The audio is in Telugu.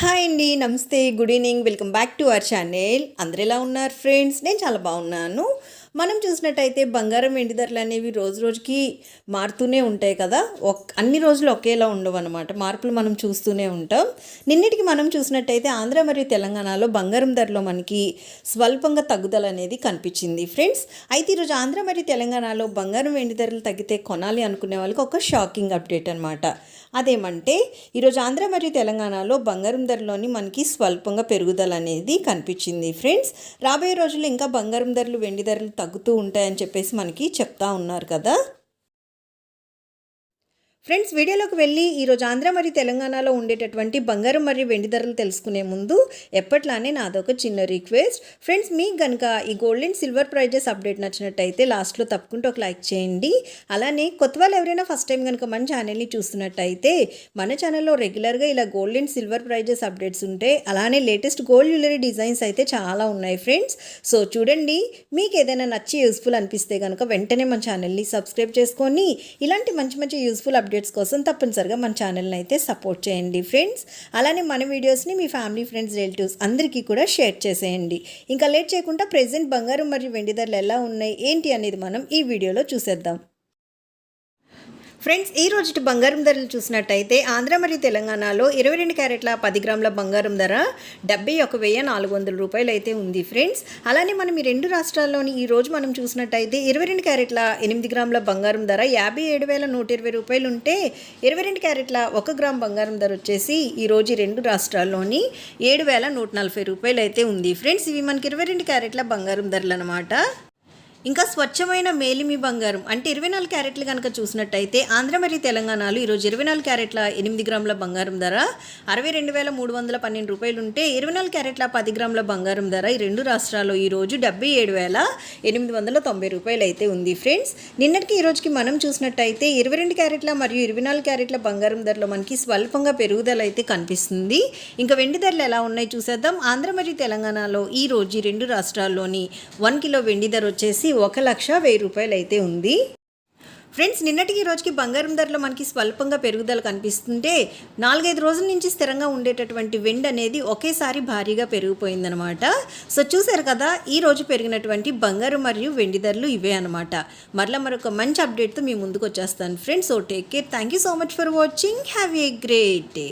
హాయ్ అండి నమస్తే good evening. Welcome back to our channel. అందరు ఎలా ఉన్నారు ఫ్రెండ్స్? నేను చాలా బాగున్నాను. మనం చూసినట్టయితే బంగారం వెండి ధరలు అనేవి రోజు రోజుకి మారుతూనే ఉంటాయి కదా. ఒక్ అన్ని రోజులు ఒకేలా ఉండవు అనమాట మార్పులు మనం చూస్తూనే ఉంటాం. నిన్నటికి మనం చూసినట్టయితే ఆంధ్ర మరియు తెలంగాణలో బంగారం ధరలో మనకి స్వల్పంగా తగ్గుదల అనేది కనిపించింది. ఫ్రెండ్స్ అయితే ఈరోజు ఆంధ్ర మరియు తెలంగాణలో బంగారం వెండి ధరలు తగ్గితే కొనాలి అనుకునే వాళ్ళకి ఒక షాకింగ్ అప్డేట్ అనమాట అదేమంటే ఈరోజు ఆంధ్ర మరియు తెలంగాణలో బంగారం ధరలోని మనకి స్వల్పంగా పెరుగుదల అనేది కనిపించింది. ఫ్రెండ్స్ రాబోయే రోజుల్లో ఇంకా బంగారం ధరలు వెండి ధరలు తగ్గుతూ ఉంటాయని చెప్పేసి మనకి చెప్తా ఉన్నారు కదా. ఫ్రెండ్స్ వీడియోలోకి వెళ్ళి ఈరోజు ఆంధ్ర మరియు తెలంగాణలో ఉండేటటువంటి బంగారం మరియు వెండి ధరలు తెలుసుకునే ముందు ఎప్పట్లానే నాదొక చిన్న రిక్వెస్ట్. ఫ్రెండ్స్ మీకు కనుక ఈ gold and silver prices update నచ్చినట్టయితే లాస్ట్లో తప్పకుండా ఒక లైక్ చేయండి. అలానే కొత్త వాళ్ళు ఎవరైనా ఫస్ట్ టైం కనుక మన ఛానల్ని చూస్తున్నట్టయితే మన ఛానల్లో రెగ్యులర్గా ఇలా gold and silver prices updates ఉంటాయి అలానే లేటెస్ట్ గోల్డ్ జ్యువెలరీ డిజైన్స్ అయితే చాలా ఉన్నాయి ఫ్రెండ్స్. సో చూడండి మీకు ఏదైనా నచ్చి యూస్ఫుల్ అనిపిస్తే కనుక వెంటనే మన ఛానల్ని సబ్స్క్రైబ్ చేసుకొని ఇలాంటి మంచి మంచి యూస్ఫుల్ అప్డేట్ అప్డేట్స్ కోసం తప్పనిసరిగా మన ఛానల్ని అయితే సపోర్ట్ చేయండి ఫ్రెండ్స్ అలానే మన వీడియోస్ని మీ ఫ్యామిలీ ఫ్రెండ్స్ రిలేటివ్స్ అందరికీ కూడా షేర్ చేసేయండి. ఇంకా లేట్ చేయకుండా ప్రెసెంట్ బంగారం మరియు వెండి ధరలు ఎలా ఉన్నాయి ఏంటి అనేది మనం ఈ వీడియోలో చూసేద్దాం. ఫ్రెండ్స్ ఈ రోజు బంగారం ధరలు చూసినట్టయితే ఆంధ్ర మరియు తెలంగాణలో ఇరవై రెండు క్యారెట్ల పది గ్రాముల బంగారం ధర డెబ్బై ఒక వెయ్యి నాలుగు వందల రూపాయలు అయితే ఉంది ఫ్రెండ్స్. అలానే మనం ఈ రెండు రాష్ట్రాల్లోని ఈ రోజు మనం చూసినట్టయితే ఇరవై రెండు క్యారెట్ల ఎనిమిది గ్రాముల బంగారం ధర యాభై ఏడు వేల నూట ఇరవై రూపాయలు ఉంటే ఇరవై రెండు క్యారెట్ల ఒక గ్రామ్ బంగారం ధర వచ్చేసి ఈ రోజు రెండు రాష్ట్రాల్లోని ఏడు వేల నూట నలభై రూపాయలు అయితే ఉంది. ఫ్రెండ్స్ ఇవి మనకి ఇరవై రెండు క్యారెట్ల బంగారం ధరలు అనమాట ఇంకా స్వచ్ఛమైన మేలిమి బంగారం. అంటే ఇరవై నాలుగు క్యారెట్లు కనుక చూసినట్టయితే ఆంధ్ర మరియు తెలంగాణలో ఈరోజు ఇరవై నాలుగు క్యారెట్ల ఎనిమిది గ్రాముల బంగారం ధర అరవై రెండు వేల మూడు వందల పన్నెండు రూపాయలు ఉంటే ఇరవై నాలుగు క్యారెట్ల పది గ్రాముల బంగారం ధర ఈ రెండు రాష్ట్రాల్లో ఈరోజు డెబ్బై ఏడు వేల ఎనిమిది వందల తొంభై రూపాయలు అయితే ఉంది. ఫ్రెండ్స్ నిన్నటికి ఈ రోజుకి మనం చూసినట్టయితే ఇరవై రెండు క్యారెట్ల మరియు ఇరవై నాలుగు క్యారెట్ల బంగారం ధరలో మనకి స్వల్పంగా పెరుగుదల అయితే కనిపిస్తుంది. ఇంకా వెండి ధరలు ఎలా ఉన్నాయి చూసేద్దాం. ఆంధ్ర మరియు తెలంగాణలో ఈ రోజు రెండు రాష్ట్రాల్లోని వన్ కిలో వెండి ధర వచ్చేసి ఒక లక్ష వెయ్యి రూపాయలు అయితే ఉంది. ఫ్రెండ్స్ నిన్నటికి ఈ రోజుకి బంగారం ధరలో మనకి స్వల్పంగా పెరుగుదల కనిపిస్తుంటే నాలుగైదు రోజుల నుంచి స్థిరంగా ఉండేటటువంటి వెండి అనేది ఒకేసారి భారీగా పెరిగిపోయిందనమాట సో చూసారు కదా ఈ రోజు పెరిగినటువంటి బంగారం మరియు వెండి ధరలు ఇవే అనమాట మరలా మరొక మంచి అప్డేట్తో మీ ముందుకు వచ్చేస్తాను. Friends oh take care thank you so much for watching have a great day